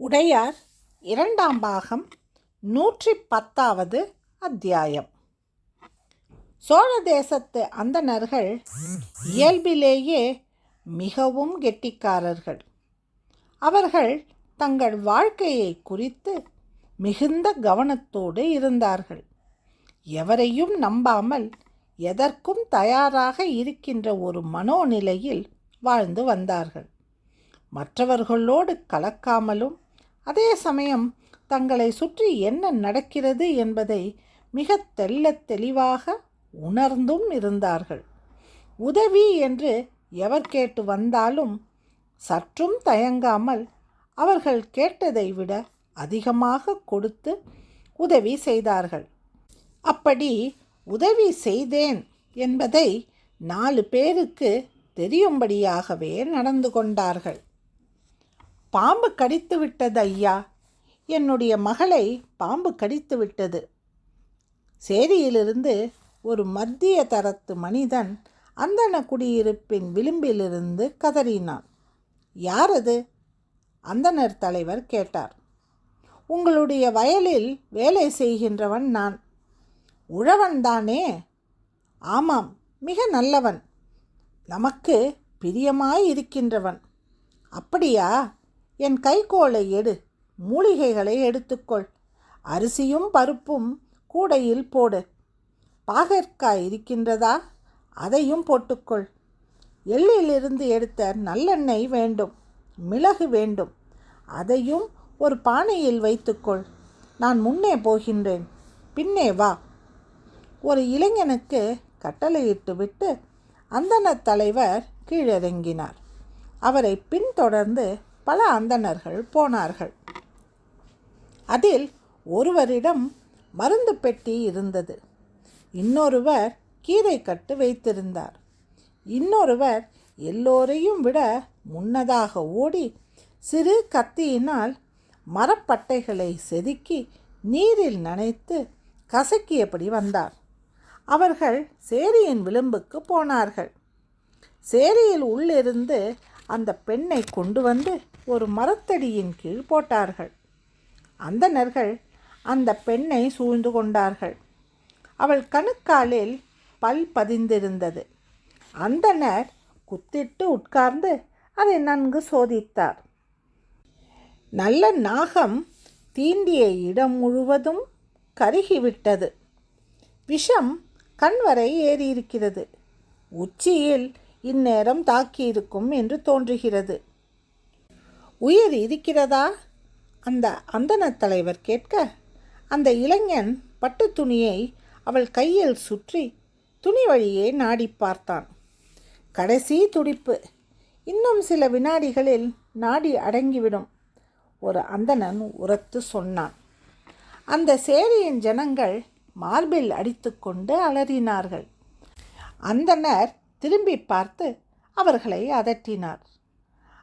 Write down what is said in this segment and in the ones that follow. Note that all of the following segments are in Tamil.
உடையார் இரண்டாம் பாகம் நூற்றி பத்தாவது அத்தியாயம். சோழ தேசத்து அந்தணர்கள் இயல்பிலேயே மிகவும் கெட்டிக்காரர்கள். அவர்கள் தங்கள் வாழ்க்கையை குறித்து மிகுந்த கவனத்தோடு இருந்தார்கள். எவரையும் நம்பாமல் எதற்கும் தயாராக இருக்கின்ற ஒரு மனோநிலையில் வாழ்ந்து வந்தார்கள். மற்றவர்களோடு கலக்காமலும் அதே சமயம் தங்களை சுற்றி என்ன நடக்கிறது என்பதை மிக தெல்ல தெளிவாக உணர்ந்தும் இருந்தார்கள். உதவி என்று எவர் கேட்டு வந்தாலும் சற்றும் தயங்காமல் அவர்கள் கேட்டதை விட அதிகமாக கொடுத்து உதவி செய்தார்கள். அப்படி உதவி செய்தேன் என்பதை நாலு பேருக்கு தெரியும்படியாகவே நடந்து கொண்டார்கள். பாம்பு கடித்து விட்டது ஐயா. என்னுடைய மகளை பாம்பு கடித்து விட்டது. சேரியிலிருந்து ஒரு மத்திய தரத்து மனிதன் அந்தன குடியிருப்பின் விளிம்பிலிருந்து கதறினான். யார் அது? அந்தனர் தலைவர் கேட்டார். உங்களுடைய வயலில் வேலை செய்கின்றவன் நான். உழவன்தானே? ஆமாம் மிக நல்லவன். நமக்கு பிரியமாயிருக்கின்றவன் அப்படியா? என் கைக்கோளை எடு மூலிகைகளை எடுத்துக்கொள். அரிசியும் பருப்பும் கூடையில் போடு. பாகற்காய் இருக்கின்றதா? அதையும் போட்டுக்கொள். எள்ளிலிருந்து எடுத்த நல்லெண்ணெய் வேண்டும் மிளகு வேண்டும். அதையும் ஒரு பானையில் வைத்துக்கொள். நான் முன்னே போகின்றேன். பின்னே வா. ஒரு இளைஞனுக்கு கட்டளையிட்டு விட்டு அந்தன தலைவர் கீழிறங்கினார். அவரை பின்தொடர்ந்து பல அந்தணர்கள் போனார்கள். அதில் ஒருவரிடம் மருந்து பெட்டி இருந்தது. இன்னொருவர் கீரை கட்டு வைத்திருந்தார். இன்னொருவர் எல்லோரையும் விட முன்னதாக ஓடி சிறு கத்தியினால் மரப்பட்டைகளை செதுக்கி நீரில் நனைத்து கசக்கியபடி வந்தார். அவர்கள் சேரியின் விளிம்புக்கு போனார்கள். சேரியில் உள்ளிருந்து அந்த பெண்ணை கொண்டு வந்து ஒரு மரத்தடியின் கீழ் போட்டார்கள். அந்தனர்கள் அந்த பெண்ணை சூழ்ந்து கொண்டார்கள். அவள் கணுக்காலில் பல் பதிந்திருந்தது. அந்தனர் குத்திட்டு உட்கார்ந்து அதை நன்கு சோதித்தார். நல்ல நாகம் தீண்டிய இடம் முழுவதும் கருகிவிட்டது. விஷம் கண்வரை ஏறியிருக்கிறது. உச்சியில் இந்நேரம் தாக்கியிருக்கும் என்று தோன்றுகிறது. உயிர் இருக்கிறதா? அந்த அந்தன தலைவர் கேட்க அந்த இளைஞன் பட்டு துணியை அவள் கையில் சுற்றி துணி வழியே நாடி பார்த்தான். கடைசி துடிப்பு. இன்னும் சில வினாடிகளில் நாடி அடங்கிவிடும் ஒரு அந்தணன் உரத்து சொன்னான். அந்த சேரியின் ஜனங்கள் மார்பில் அடித்துக்கொண்டு அலறினார்கள். அந்தனர் திரும்பி பார்த்து அவர்களை அதட்டினார்.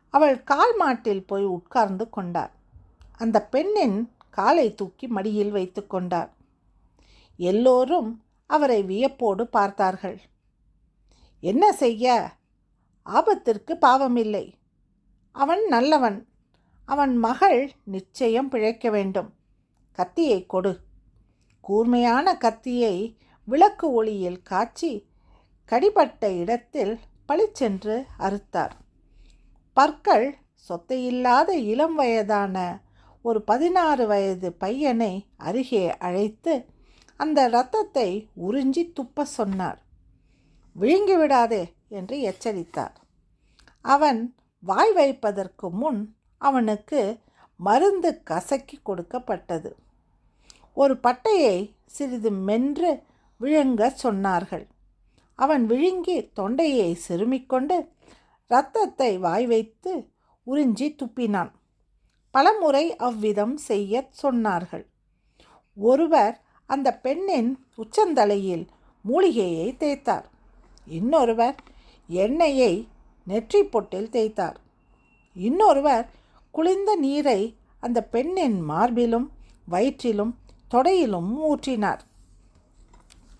அவள் கால் மாட்டில் போய் உட்கார்ந்து கொண்டார். அந்த பெண்ணின் காலை தூக்கி மடியில் வைத்து கொண்டார். எல்லோரும் அவரை வியப்போடு பார்த்தார்கள். என்ன செய்ய? ஆபத்திற்கு பாவமில்லை. அவன் நல்லவன். அவன் மகள் நிச்சயம் பிழைக்க வேண்டும். கத்தியை கொடு. கூர்மையான கத்தியை விளக்கு ஒளியில் காய்ச்சி கடிபட்ட இடத்தில் பளிச்சென்று அறுத்தார். பற்கள் சொத்தையில்லாத இளம் வயதான ஒரு பதினாறு வயது பையனை அருகே அழைத்து அந்த இரத்தத்தை உறிஞ்சி துப்ப சொன்னார். விழுங்கி விடாதே என்று எச்சரித்தார். அவன் வாய் வைப்பதற்கு முன் அவனுக்கு மருந்து கசக்கி கொடுக்கப்பட்டது. ஒரு பட்டையை சிறிது மென்று விழுங்க சொன்னார்கள். அவன் விழுங்கி தொண்டையை செருமிக்கொண்டு இரத்தத்தை வாய் வைத்து உறிஞ்சி துப்பினான். பலமுறை அவ்விதம் செய்ய சொன்னார்கள். ஒருவர் அந்த பெண்ணின் உச்சந்தலையில் மூலிகையை தேய்த்தார். இன்னொருவர் எண்ணெயை நெற்றி பொட்டில் தேய்த்தார். இன்னொருவர் குளிர்ந்த நீரை அந்த பெண்ணின் மார்பிலும் வயிற்றிலும் தொடையிலும் ஊற்றினார்.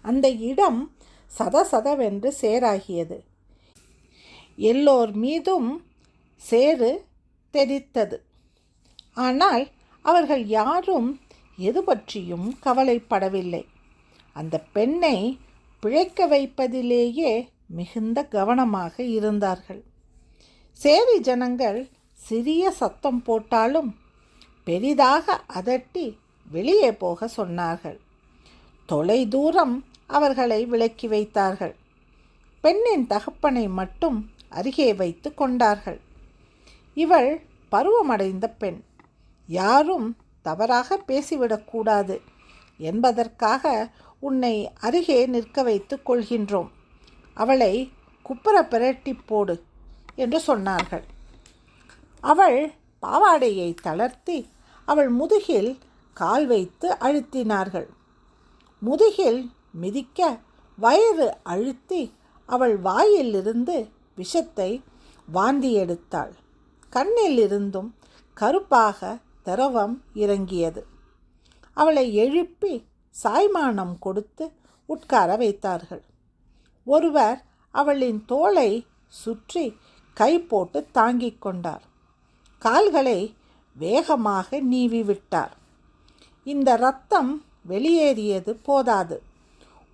அந்த இடம் சதசதவென்று சேராகியது. எல்லோர் மீதும் சேறு தெரித்தது ஆனால் அவர்கள் யாரும் எது பற்றியும் கவலைப்படவில்லை. அந்த பெண்ணை பிழைக்க வைப்பதிலேயே மிகுந்த கவனமாக இருந்தார்கள். சேரி ஜனங்கள் சிறிய சத்தம் போட்டாலும் பெரிதாக அதட்டி வெளியே போக சொன்னார்கள். தொலை தூரம் அவர்களை விலக்கி வைத்தார்கள். பெண்ணின் தகப்பனை மட்டும் அருகே வைத்து கொண்டார்கள். இவள் பருவமடைந்த பெண். யாரும் தவறாக பேசிவிடக்கூடாது என்பதற்காக உன்னை அருகே நிற்க வைத்து கொள்கின்றோம். அவளை குப்புற பிரட்டி போடு என்று சொன்னார்கள். அவள் பாவாடையை தளர்த்தி அவள் முதுகில் கால் வைத்து அழுத்தினார்கள். முதுகில் மிதிக்க வயிறு அழுத்தி அவள் வாயிலிருந்து விஷத்தை வாந்தி எடுத்தாள். கண்ணில் இருந்தும் கருப்பாக திரவம் இறங்கியது. அவளை எழுப்பி சாய்மானம் கொடுத்து உட்கார வைத்தார்கள். ஒருவர் அவளின் தோளை சுற்றி கை போட்டு தாங்கிக் கொண்டார். கால்களை வேகமாக நீவி விட்டார். இந்த ரத்தம் வெளியேறியது போதாது.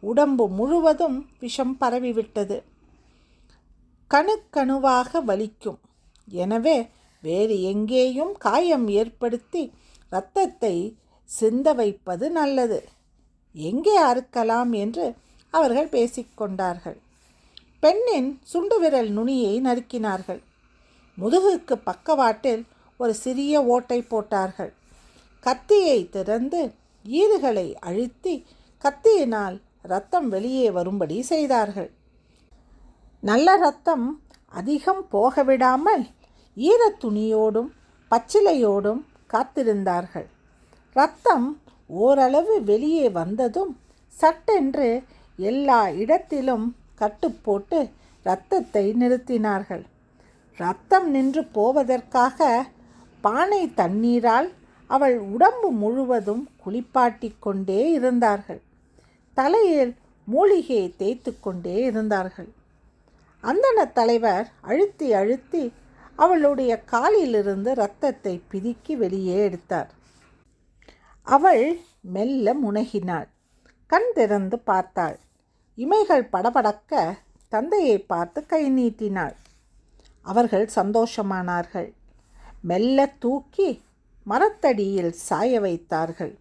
உடம்பு முழுவதும் விஷம் பரவிவிட்டது. கணுக்கணுவாக வலிக்கும். எனவே வேறு எங்கேயும் காயம் ஏற்படுத்தி இரத்தத்தை சிந்த வைப்பது நல்லது. எங்கே அறுக்கலாம் என்று அவர்கள் பேசிக்கொண்டார்கள். பெண்ணின் சுண்டு விரல் நுனியை நறுக்கினார்கள். முதுகுக்கு பக்கவாட்டில் ஒரு சிறிய ஓட்டை போட்டார்கள். கத்தியை திறந்து ஈறுகளை அழுத்தி கத்தியினால் ரத்தம் வெளியே வரும்படி செய்தார்கள். நல்ல ரத்தம் அதிகம் போகவிடாமல் ஈரத்துணியோடும் பச்சிலையோடும் காத்திருந்தார்கள். ரத்தம் ஓரளவு வெளியே வந்ததும் சட்டென்று எல்லா இடத்திலும் கட்டுப்போட்டு இரத்தத்தை நிறுத்தினார்கள். ரத்தம் நின்று போவதற்காக பானை தண்ணீரால் அவள் உடம்பு முழுவதும் குளிப்பாட்டி கொண்டே இருந்தார்கள். தலையில் மூலிகையை தேய்த்து கொண்டே இருந்தார்கள். அந்தன தலைவர் அழுத்தி அழுத்தி அவளுடைய காலிலிருந்து இரத்தத்தை பிதுக்கி வெளியே எடுத்தார். அவள் மெல்ல முனகினாள். கண் திறந்து பார்த்தாள். இமைகள் படபடக்க தந்தையை பார்த்து கை நீட்டினாள். அவர்கள் சந்தோஷமானார்கள். மெல்ல தூக்கி மரத்தடியில் சாய வைத்தார்கள்.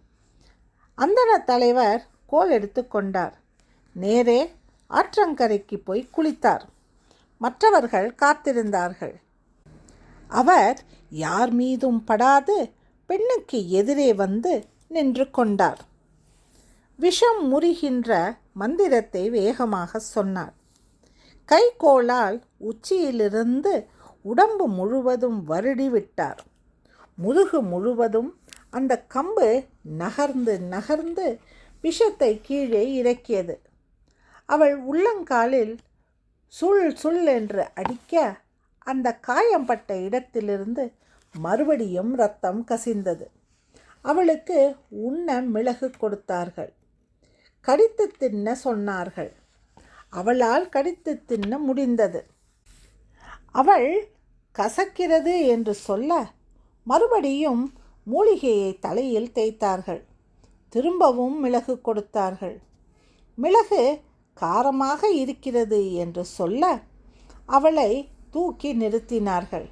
அந்தன தலைவர் கோல் எடுத்துக்கொண்டார் நேரே ஆற்றங்கரைக்கு போய் குளித்தார். மற்றவர்கள் காத்திருந்தார்கள். அவர் யார் மீதும் படாது பெண்ணுக்கு எதிரே வந்து நின்று கொண்டார் விஷம் முறிகின்ற மந்திரத்தை வேகமாக சொன்னார். கைகோளால் உச்சியிலிருந்து உடம்பு முழுவதும் வருடி விட்டார். முதுகு முழுவதும் அந்த கம்பு நகர்ந்து நகர்ந்து விஷத்தை கீழே இறக்கியது. அவள் உள்ளங்காலில் சுள் சுள் என்று அடிக்க அந்த காயம்பட்ட இடத்திலிருந்து மறுபடியும் ரத்தம் கசிந்தது. அவளுக்கு உண்ண மிளகு கொடுத்தார்கள். கடித்து தின்ன சொன்னார்கள். அவளால் கடித்து தின்ன முடிந்தது. அவள் கசக்கிறது என்று சொல்ல மறுபடியும் மூலிகையை தலையில் தேய்த்தார்கள். திரும்பவும் மிளகு கொடுத்தார்கள். மிளகு காரமாக இருக்கிறது என்று சொல்ல அவளை தூக்கி நிறுத்தினார்கள்.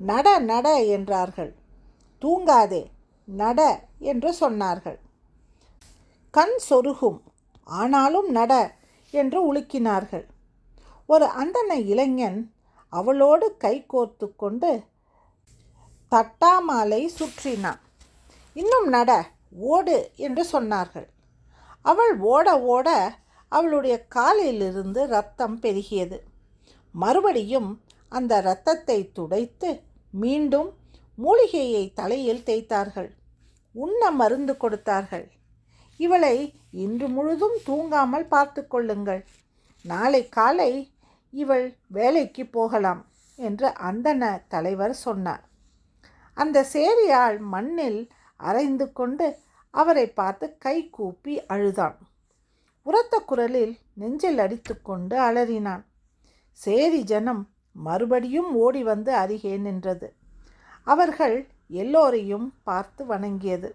நட நட என்றார்கள். தூங்காதே நட என்று சொன்னார்கள். கண் சொருகும் ஆனாலும் நட என்று உலுக்கினார்கள். ஒரு அந்தன இளைஞன் அவளோடு கை கோர்த்து கொண்டு தட்டாமாலை சுற்றினான். இன்னும் நட ஓடு என்று சொன்னார்கள். அவள் ஓட ஓட அவளுடைய காலிலிருந்து ரத்தம் பெருகியது. மறுபடியும் அந்த இரத்தத்தை துடைத்து மீண்டும் மூலிகையை தலையில் தேய்த்தார்கள். உண்ண மருந்து கொடுத்தார்கள். இவளை இன்று முழுதும் தூங்காமல் பார்த்து கொள்ளுங்கள். நாளை காலை இவள் வேலைக்கு போகலாம் என்று அந்தன தலைவர் சொன்னார். அந்த சேரியால் மண்ணில் அரைந்து கொண்டு அவரை பார்த்து கை கூப்பி அழுதான். உரத்த குரலில் நெஞ்சில் அடித்துக்கொண்டு அலறினான். சேரி ஜனம் மறுபடியும் ஓடி வந்து அருகே நின்றது. அவர்கள் எல்லோரையும் பார்த்து வணங்கியது.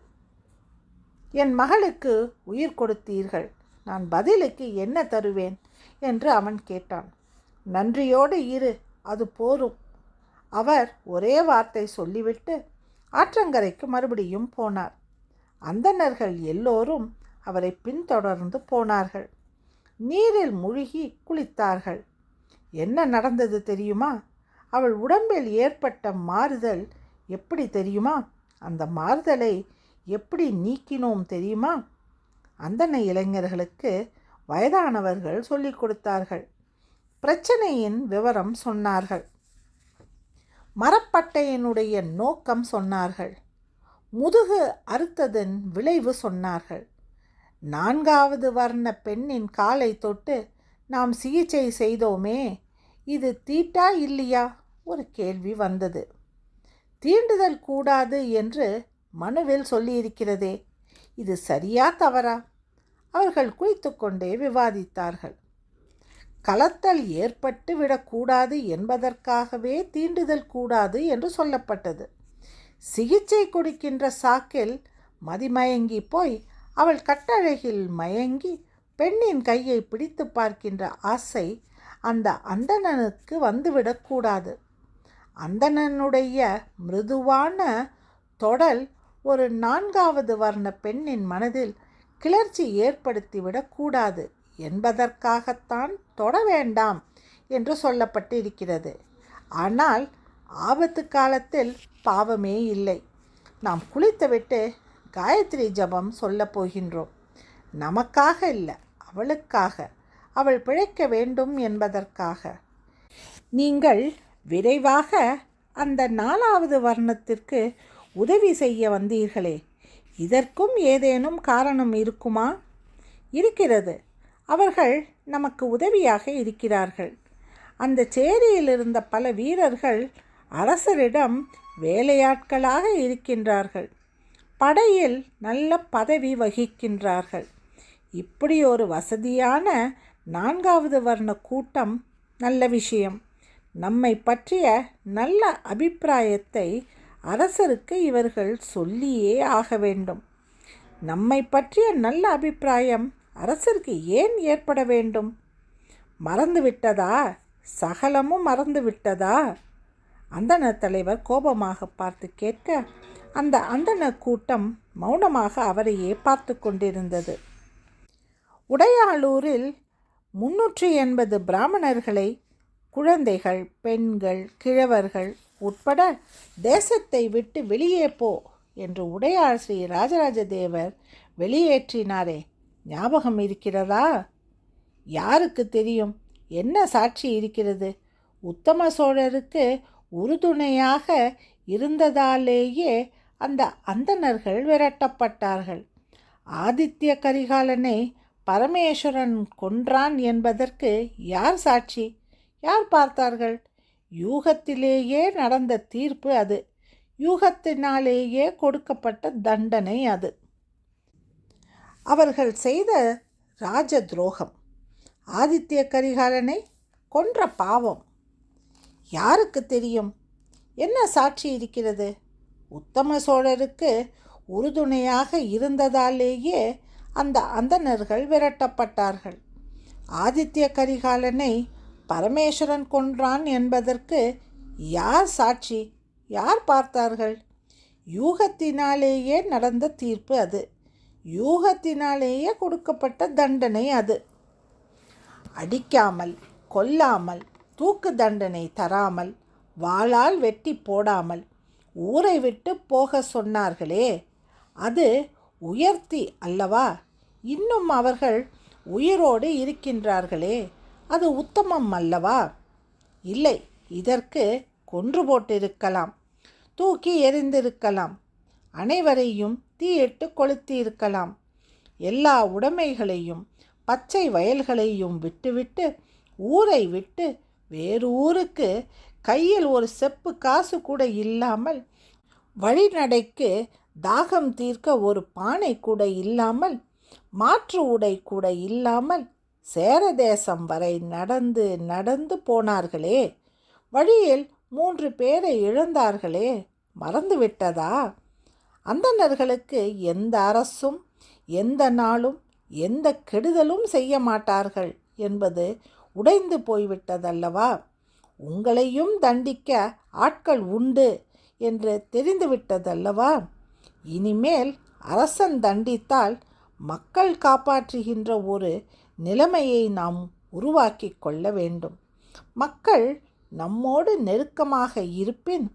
என் மகளுக்கு உயிர் கொடுத்தீர்கள். நான் பதிலுக்கு என்ன தருவேன்? என்று அவன் கேட்டான். நன்றியோடு இரு அது போரும். அவர் ஒரே வார்த்தை சொல்லிவிட்டு ஆற்றங்கரைக்கு மறுபடியும் போனார். அந்தணர்கள் எல்லோரும் அவரை பின்தொடர்ந்து போனார்கள். நீரில் முழுகி குளித்தார்கள். என்ன நடந்தது தெரியுமா? அவள் உடம்பில் ஏற்பட்ட மாறுதல் எப்படி தெரியுமா? அந்த மாறுதலை எப்படி நீக்கினோம் தெரியுமா? அந்தன இளைஞர்களுக்கு வயதானவர்கள் சொல்லிக் கொடுத்தார்கள். பிரச்சனையின் விவரம் சொன்னார்கள். மரப்பட்டையினுடைய நோக்கம் சொன்னார்கள். முதுகு அறுத்ததன் விளைவு சொன்னார்கள். நான்காவது வர்ண பெண்ணின் காலை தொட்டு நாம் சிகிச்சை செய்தோமே இது தீட்டா இல்லையா? ஒரு கேள்வி வந்தது. தீண்டுதல் கூடாது என்று மனுவில் சொல்லியிருக்கிறதே இது சரியா தவறா? அவர்கள் குளித்துக்கொண்டே விவாதித்தார்கள். கலத்தல் ஏற்பட்டு விடக்கூடாது என்பதற்காகவே தீண்டுதல் கூடாது என்று சொல்லப்பட்டது. சிகிச்சை கொடுக்கின்ற சாக்கில் மதிமயங்கி போய் அவள் கட்டழகில் மயங்கி பெண்ணின் கையை பிடித்து பார்க்கின்ற ஆசை அந்த அந்தணனுக்கு வந்துவிடக்கூடாது அந்தணனுடைய மிருதுவான தொடல் ஒரு நான்காவது வர்ண பெண்ணின் மனதில் கிளர்ச்சி ஏற்படுத்திவிடக்கூடாது என்பதற்காகத்தான் தொட வேண்டாம் என்று சொல்லப்பட்டிருக்கிறது. ஆனால் ஆபத்து காலத்தில் பாவமே இல்லை. நாம் குளித்துவிட்டு காயத்ரி ஜபம் சொல்லப் போகின்றோம். நமக்காக இல்லை அவளுக்காக. அவள் பிழைக்க வேண்டும் என்பதற்காக. நீங்கள் விரைவாக அந்த நாலாவது வர்ணத்திற்கு உதவி செய்ய வந்தீர்களே. இதற்கும் ஏதேனும் காரணம் இருக்குமா? இருக்கிறது. அவர்கள் நமக்கு உதவியாக இருக்கிறார்கள். அந்த சேரியில் இருந்த பல வீரர்கள் அரசரிடம் வேலையாட்களாக இருக்கின்றார்கள். படையில் நல்ல பதவி வகிக்கின்றார்கள். இப்படி ஒரு வசதியான நான்காவது வர்ண கூட்டம் நல்ல விஷயம். நம்மை பற்றிய நல்ல அபிப்பிராயத்தை அரசருக்கு இவர்கள் சொல்லியே ஆக வேண்டும். நம்மை பற்றிய நல்ல அபிப்பிராயம் அரசருக்கு ஏன் ஏற்பட வேண்டும்? மறந்து விட்டதா? சகலமும் மறந்து விட்டதா? அந்தன தலைவர் கோபமாக பார்த்து கேட்க அந்த அந்தன கூட்டம் மௌனமாக அவரையே பார்த்து கொண்டிருந்தது. உடையாளூரில் முன்னூற்றி எண்பது பிராமணர்களை குழந்தைகள் பெண்கள் கிழவர்கள் உட்பட தேசத்தை விட்டு வெளியே போ என்று உடையார் ஸ்ரீ ராஜராஜ தேவர் வெளியேற்றினாரே. ஞாபகம் இருக்கிறதா? யாருக்கு தெரியும்? என்ன சாட்சி இருக்கிறது? உத்தம சோழருக்கு உறுதுணையாக இருந்ததாலேயே அந்த அந்தணர்கள் விரட்டப்பட்டார்கள். ஆதித்ய கரிகாலனை பரமேஸ்வரன் கொன்றான் என்பதற்கு யார் சாட்சி? யார் பார்த்தார்கள்? யூகத்திலேயே நடந்த தீர்ப்பு அது. யூகத்தினாலேயே கொடுக்கப்பட்ட தண்டனை அது. அவர்கள் செய்த ராஜ துரோகம் ஆதித்ய கரிகாலனை கொன்ற பாவம். யாருக்கு தெரியும்? என்ன சாட்சி இருக்கிறது? உத்தம சோழருக்கு உறுதுணையாக இருந்ததாலேயே அந்த அந்தணர்கள் விரட்டப்பட்டார்கள். ஆதித்ய கரிகாலனை பரமேஸ்வரன் கொன்றான் என்பதற்கு யார் சாட்சி? யார் பார்த்தார்கள்? யூகத்தினாலேயே நடந்த தீர்ப்பு அது. யூகத்தினாலேயே கொடுக்கப்பட்ட தண்டனை அது. அடிக்காமல் கொல்லாமல் தூக்கு தண்டனை தராமல் வாளால் வெட்டி போடாமல் ஊரை விட்டு போக சொன்னார்களே அது உயர்த்தி அல்லவா? இன்னும் அவர்கள் உயிரோடு இருக்கின்றார்களே அது உத்தமம் அல்லவா? இல்லை இதற்கு கொன்று போட்டிருக்கலாம் தூக்கி எறிந்திருக்கலாம். அனைவரையும் தீயிட்டு கொளுத்தியிருக்கலாம். எல்லா உடைமைகளையும் பச்சை வயல்களையும் விட்டுவிட்டு ஊரை விட்டு வேறு ஊருக்கு கையில் ஒரு செப்பு காசு கூட இல்லாமல் வழிநடைக்கு தாகம் தீர்க்க ஒரு பானை கூட இல்லாமல் மாற்று உடை கூட இல்லாமல் சேரதேசம் வரை நடந்து நடந்து போனார்களே. வழியில் மூன்று பேரை இழந்தார்களே. மறந்துவிட்டதா? அந்தணர்களுக்கு எந்த அரசும் எந்த நாளும் எந்த கெடுதலும் செய்ய மாட்டார்கள் என்பது உடைந்து போய்விட்டதல்லவா? உங்களையும் தண்டிக்க ஆட்கள் உண்டு என்று தெரிந்துவிட்டதல்லவா? இனிமேல் அரசன் தண்டித்தால் மக்கள் காப்பாற்றுகின்ற ஒரு நிலைமையை நாம் உருவாக்கி கொள்ள வேண்டும். மக்கள் நம்மோடு நெருக்கமாக இருப்பின்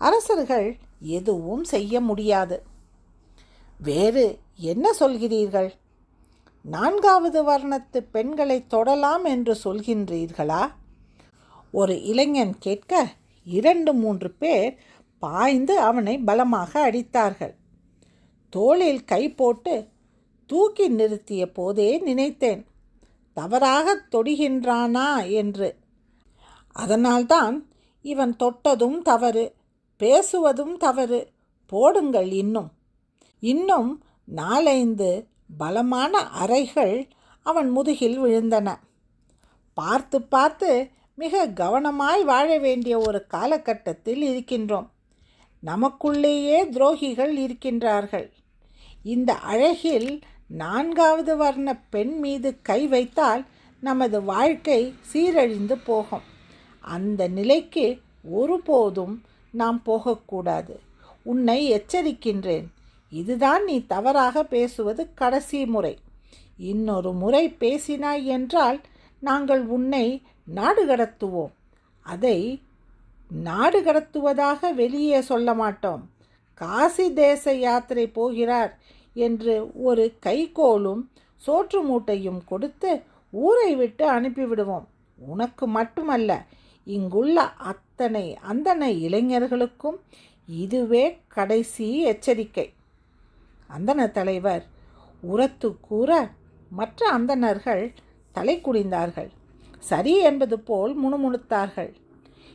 அரசர்கள் எதுவும் செய்ய முடியாது. வேறு என்ன சொல்கிறீர்கள்? நான்காவது வர்ணத்து பெண்களை தொடலாம் என்று சொல்கின்றீர்களா? ஒரு இளைஞன் கேட்க இரண்டு மூன்று பேர் பாய்ந்து அவனை பலமாக அடித்தார்கள். தோளில் கை போட்டு தூக்கி நிறுத்திய போதே நினைத்தேன் தவறாக தொடுகின்றானா? என்று. அதனால்தான் இவன் தொட்டதும் தவறு. பேசுவதும் தவறு. போடுங்கள் இன்னும். இன்னும் நாலைந்து பலமான அறைகள் அவன் முதுகில் விழுந்தன. பார்த்து பார்த்து மிக கவனமாய் வாழ வேண்டிய ஒரு காலகட்டத்தில் இருக்கின்றோம். நமக்குள்ளேயே துரோகிகள் இருக்கின்றார்கள். இந்த அழகில் நான்காவது வர்ண பெண் மீது கை வைத்தால் நமது வாழ்க்கை சீரழிந்து போகும். அந்த நிலைக்கு ஒருபோதும் நாம் போகக்கூடாது. உன்னை எச்சரிக்கின்றேன். இதுதான் நீ தவறாக பேசுவது கடைசி முறை. இன்னொரு முறை பேசினாய் என்றால் நாங்கள் உன்னை நாடு கடத்துவோம். அதை நாடு கடத்துவதாக வெளியே சொல்ல மாட்டோம். காசி தேச யாத்திரை போகிறார் என்று ஒரு கைகோலும் சோற்று மூட்டையும் கொடுத்து ஊரை விட்டு அனுப்பிவிடுவோம். உனக்கு மட்டுமல்ல இங்குள்ள அத்தனை அந்தனை இளைஞர்களுக்கும் இதுவே கடைசி எச்சரிக்கை. அந்தன தலைவர் உரத்து கூற மற்ற அந்தணர்கள் தலை குடிந்தார்கள் சரி என்பது போல் முணுமுணுத்தார்கள்.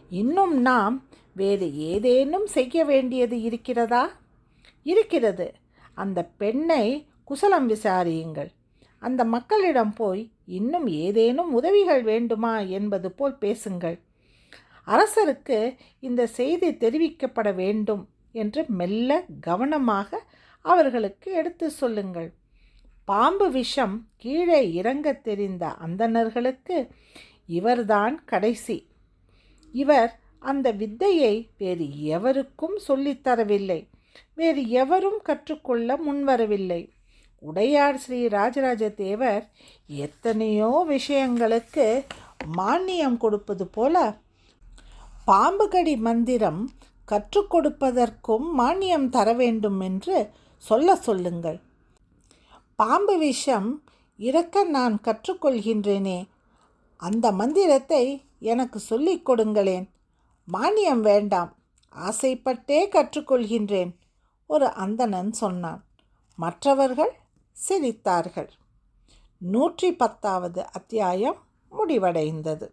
இன்னும் நாம் வேறு ஏதேனும் செய்ய வேண்டியது இருக்கிறதா? இருக்கிறது. அந்த பெண்ணை குசலம் விசாரியுங்கள். அந்த மக்களிடம் போய் இன்னும் ஏதேனும் உதவிகள் வேண்டுமா என்பது போல் பேசுங்கள். அரசருக்கு இந்த செய்தி தெரிவிக்கப்பட வேண்டும் என்று மெல்ல கவனமாக அவர்களுக்கு எடுத்து சொல்லுங்கள். பாம்பு விஷம் கீழே இறங்க தெரிந்த அந்தணர்களுக்கு இவர்தான் கடைசி. இவர் அந்த வித்தையை வேறு எவருக்கும் சொல்லித்தரவில்லை வேறு எவரும் கற்றுக்கொள்ள முன்வரவில்லை. உடையார் ஸ்ரீ ராஜராஜ தேவர் எத்தனையோ விஷயங்களுக்கு மானியம் கொடுப்பது போல பாம்புகடி மந்திரம் கற்றுக் கொடுப்பதற்கும் மானியம் தர வேண்டும் என்று சொல்ல சொல்லுங்கள். பாம்பு விஷம் இறக்க நான் கற்றுக்கொள்கின்றேனே அந்த மந்திரத்தை எனக்கு சொல்லிக் கொடுங்களேன். மானியம் வேண்டாம். ஆசைப்பட்டே கற்றுக்கொள்கின்றேன் ஒரு அந்தணன் சொன்னான். மற்றவர்கள் சிரித்தார்கள். நூற்றி பத்தாவது அத்தியாயம் முடிவடைந்தது.